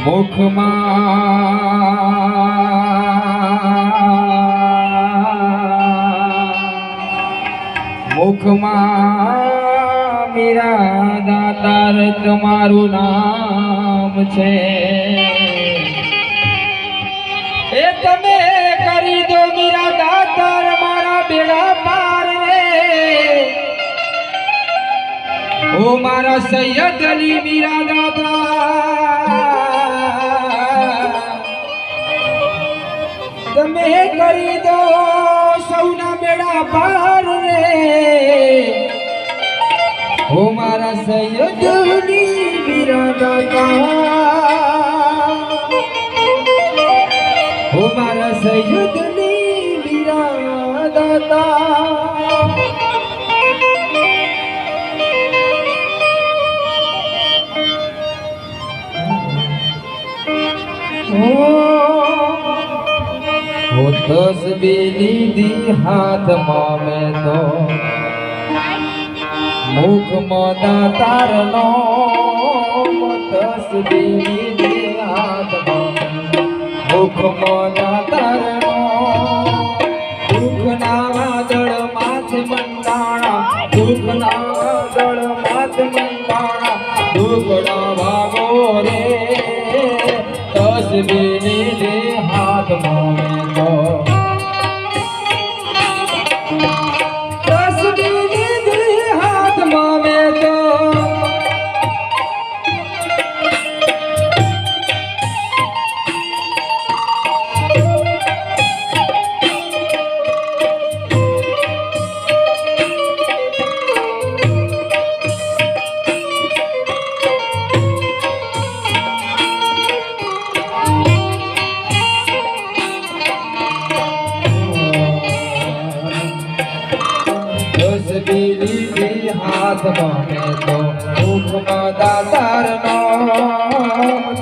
મુખમાં મુખમાં મીરા દાતાર તમારું નામ છે. એ તમે કરી દો મીરા દાતાર મારા બેડા પાર ઓ મારા સૈયદ અલી મીરા દાદા તમે કરી દો સૌના બેડા પાર રે. ઓ તસબી લીધી હાથમાં મેં તો મુખમાં દાતારનો તસબી લીધી હાથમાં. મુખમાં દાતારનો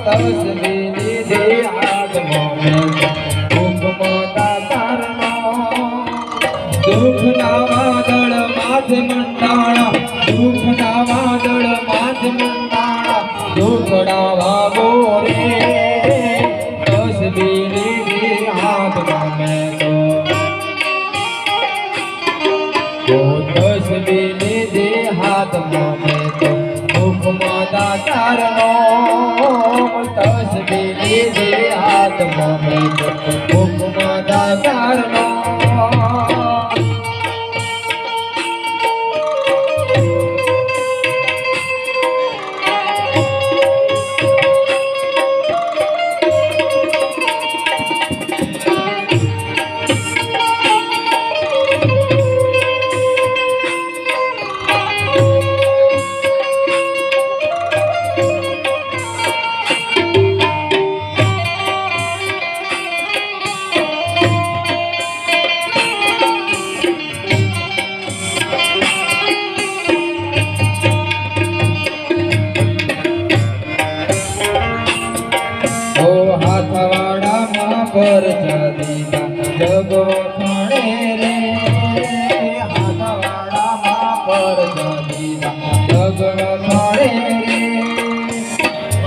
તસબી લીધી હાથમાં મેં તો દાતારનો પર ચાલીના જગો ખણે રે. હાથવાડામાં પર ચાલીના જગો ખણે રે.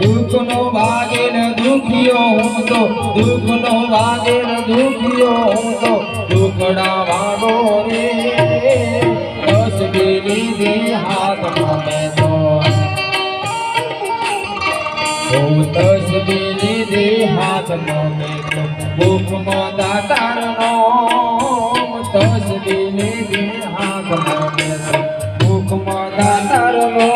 દુઃખનો વાગેલ દુખિયો હું તો દુઃખનો વાગેલ દુખિયો હું તો દુઃખડા વાગો રે. તસબી લીધી હાથમાં મેં તો ઓ તસબી લીધી હાથમાં મેં તો મુખમાં દાતારનો તસબી લીધી હાથમાં મેં તો મુખમાં દાતારનો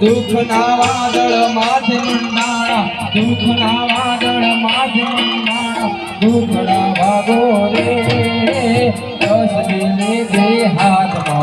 દુઃખના વાદળ માથે મંડાણા, દુઃખના વાદળ માથે મંડાણા, દુઃખના ભાગો રે તસબી લીધી હાથમાં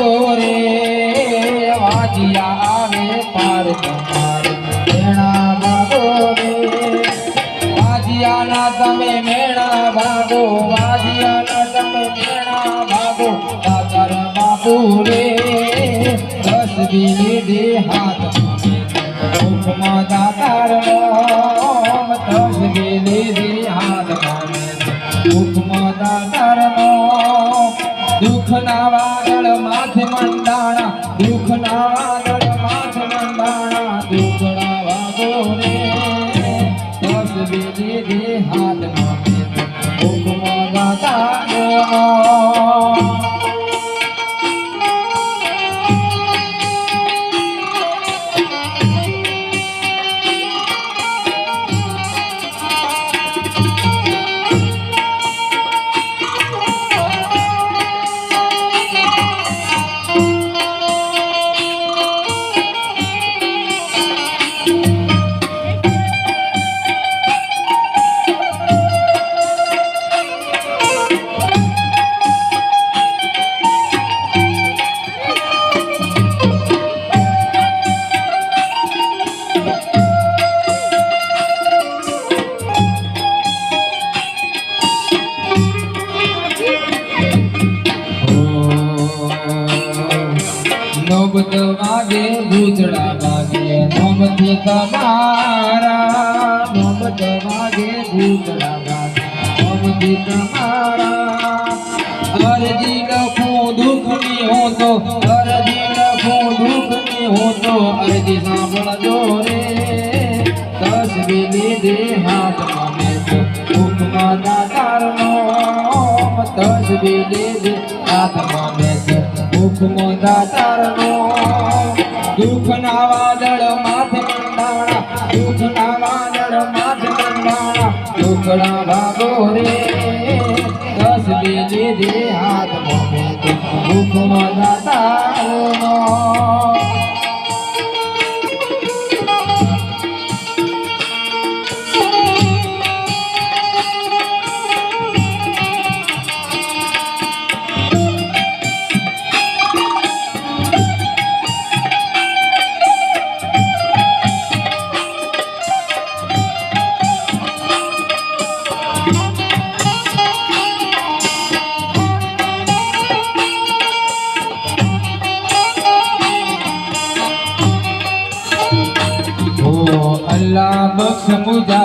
રે વાજિયા આવે પાર તમાર મેણા ભાગો રે વાજિયાના તમે મેણા ભાગો વાજિયાના તમે મેણા ભાગો દાદર બાપુ રે રસ દીની દે હાથ માથે તમારા વાગે ભૂતળા વાગે નોમથી તમારા. અરજી લખું દુઃખની હો તો અરજી લખું દુઃખની હો તો અરજી સાંભળજો રે. દસ લીધે હાથમાં મેં હુકમાં દાતારનો દસ લીધે હાથમાં મેં મુખમાં દાતારનો દુઃખના વાદળ દુઃખના ભાગો રે દસ લીધે હાથમાં મેં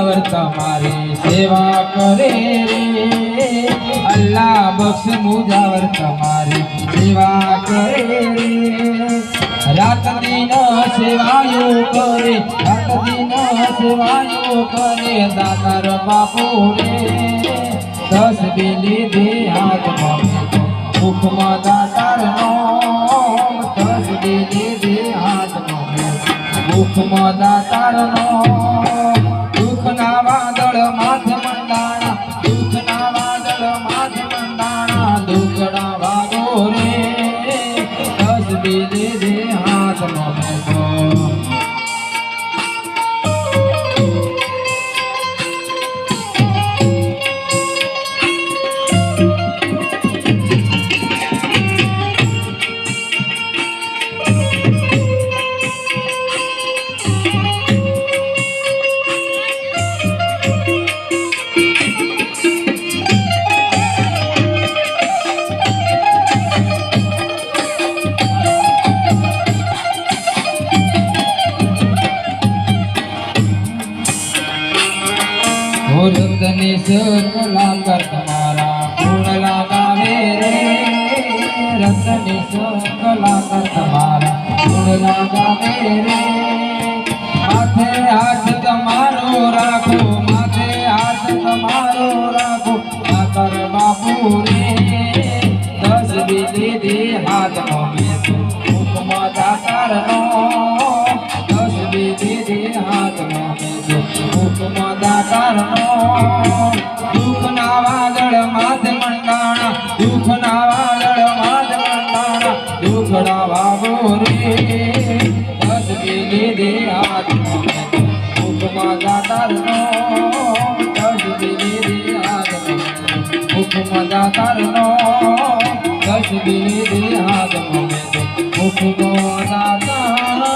મુજાવર તમારી સેવા કરે રે. અલ્લાહ બક્ષ મુજાવર તમારી સેવા કરે રે. રાત દિન સેવાયો કરે રાત દિન સેવાયો કરે, દાતાર બાપુ રે. દસ બિલી દે હાથમાં મુખમાં દાતાર નો દસ બિલી દે હાથમાં મુખમાં દાતારનો. દુઃખના દસ બીજે દે હાથમાં કર તમારા ગુણ લાગાવે રે. રતની સકલા કર તમારા ગુણ લાગાવે રે. માથે હાથ તમારો રાખો, માથે હાથ તમારો રાખો માતર બાપુ રે. દસ બીજી દુઃખના વાદળ માથે મંડાણા દુઃખના વાદળ માથે મંડાણા દુઃખના દે હાથમાં મેં મુખમાં દાતારનો દસ બીજી દે હાથમાં મુખમાં દાતારનો દસ બીજી દે હાથમાં મેં મુખમાં દાતારનો